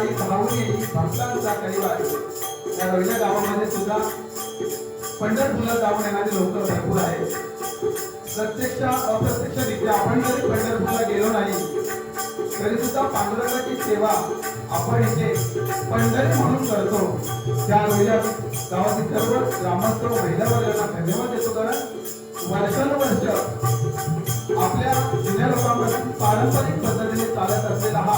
भक्तांचा कैवार या रविल्या गावामध्ये सुद्धा पंढरपूरला जाऊन येणारे लोक भरपूर आहेत. प्रत्यक्ष अप्रत्यक्षरित्या आपण जरी पंढरपूरला गेलो नाही तरी सुद्धा पांडुरंगाची सेवा आपण इथे पंढरी म्हणून करतो. त्या रविल्या गावातील सर्व ग्रामस्थ व महिला वर्गांना धन्यवाद देतो कारण वर्षानुवर्ष आपल्या जुन्या लोकांपासून पारंपरिक पद्धतीने चालत असलेला हा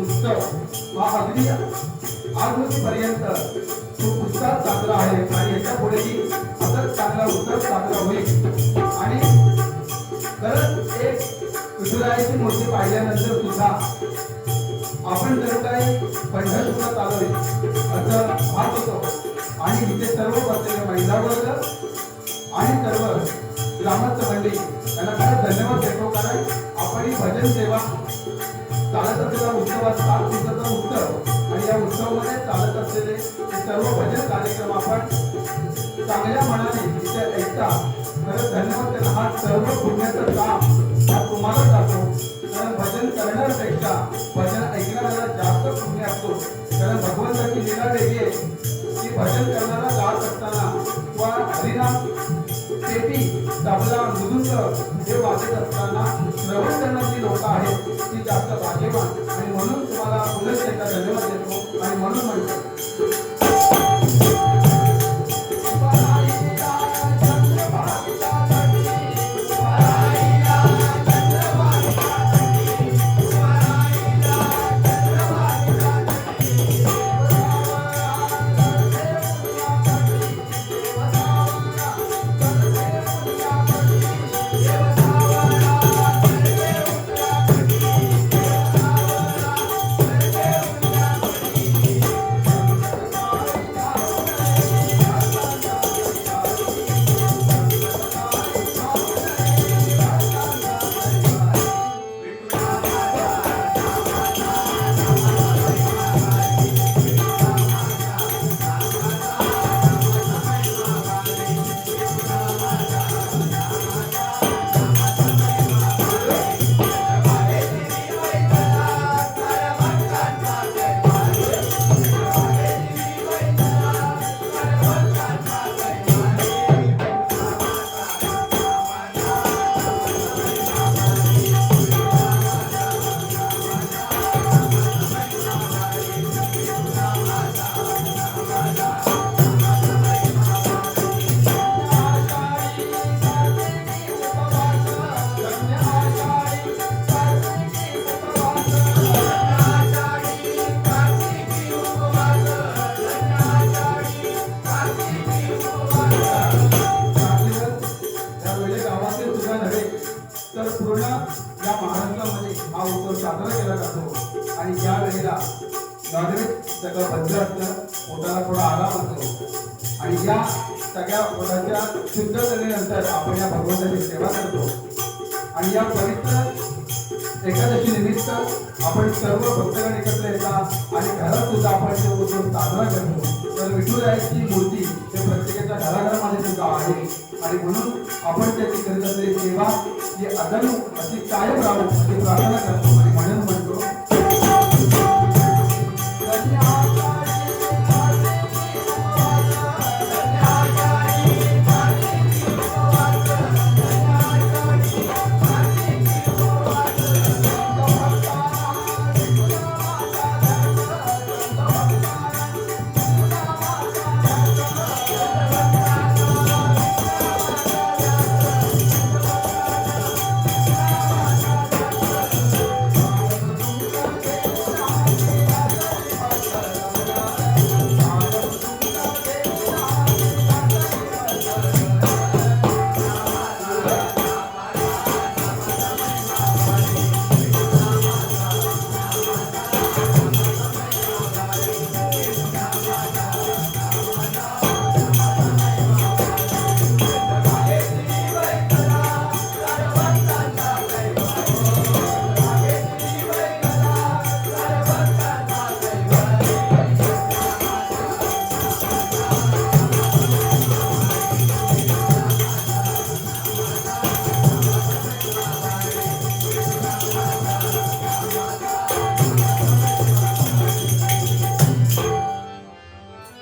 उत्सव हा अगदी आजपर्यंत तो उत्साह चांगला आहे आणि याच्या पुढेही असंच चांगला उत्सव चांगला होईल. आणि खरंच एक विठुरायाची मूर्ती पाहिल्यानंतर सुद्धा आपण जर काही पंढरपूरला चालवले असं भाग होतो आणि इथे सर्व बसलेले महिला वर्ग आणि सर्व ग्रामस्थ मंडळी यांना खरंच धन्यवाद देतो कारण आपण ही भजन सेवा चालत असलेला उत्सवात सात दिवसाचा उत्सव. आणि या उत्सवामध्ये चालत असलेले सर्व भजन कार्यक्रम आपण चांगल्या मनाने तिथे ऐकता. खरंच धन्यवाद त्यांना हा सर्व पुण्याचं काम. हा तुम्हाला जातो. कारण भजन करण्यापेक्षा भजन ऐकणाऱ्याला जास्त पुण्य असतो. कारण भगवंताची लीला वेगळी आहे. की भजन करणारा तबला मृदुंग हे वाजत असताना आणि ज्या वेळेला नॉनव्हेज सगळं बंद असतं पोटाला थोडा आराम असतो. आणि या सगळ्या पोटाच्या शुद्धतेनंतर आपण या भगवंताची सेवा करतो. आणि या पवित्र एकादशी निमित्त आपण सर्व भक्तगण एकत्र येतात आणि घरात सुद्धा आपण ते उत्सव साजरा करतो. तर विठुरायाची मूर्ती हे प्रत्येकाच्या घराघरामध्ये सुद्धा आहे. आणि म्हणून आपण त्याची करीत असलेली सेवा ही अजून अशी कायम राहू अशी प्रार्थना करतो.